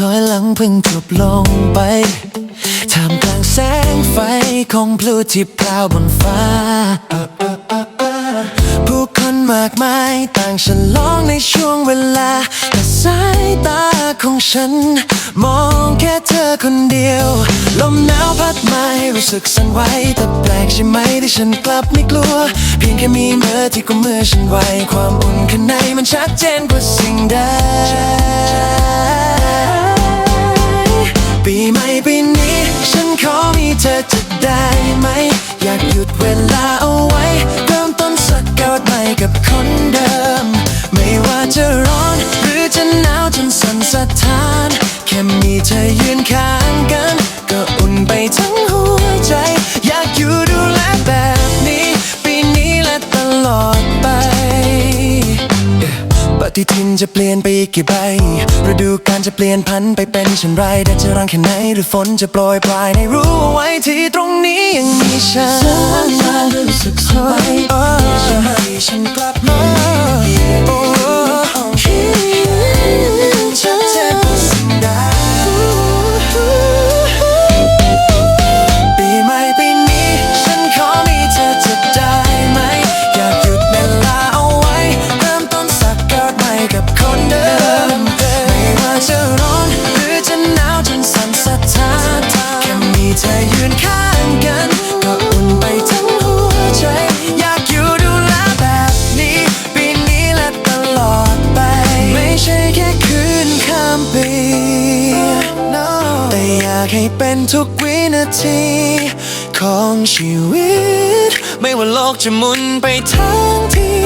ถอยหลังเพิ่งจบลงไปท่ามกลางแสงไฟของพลุที่พราวบนฟ้า มากมาย ต่างฉันลองในช่วงเวลา แต่สายตาของฉัน มองแค่เธอคนเดียว ลมหนาวพัดมาให้รู้สึกสั่นไหวแต่แปลกใช่ไหมที่ฉันกลับไม่กลัว เพียงแค่มีมือที่กุมมือฉันไว้ ความอุ่นข้างในมันชัดเจนกว่าสิ่งใดปีใหม่ปีนี้ ฉันขอมีเธอจะได้ไหม อยากหยุดเวลา สั่นสะท้าน แค่มีเธอยืนข้างกัน ก็อุ่นไปทั้งหัวใจ อยากอยู่ดูแลแบบนี้ ปีนี้และตลอดไป ปฏิทินจะเปลี่ยนไปอีกกี่ใบฤดูกาลจะเปลี่ยนพันไปเป็นเช่นไรแดดจะร้อนแค่ไหนหรือฝนจะโปรยปลายในรู้เอาไว้ที่ตรงนี้ยังมีฉันฉันรู้สึกสบายฉันากให้เป็นทุกวินาที ของชีวิต ไม่ว่าโลกจะหมุนไปทางที่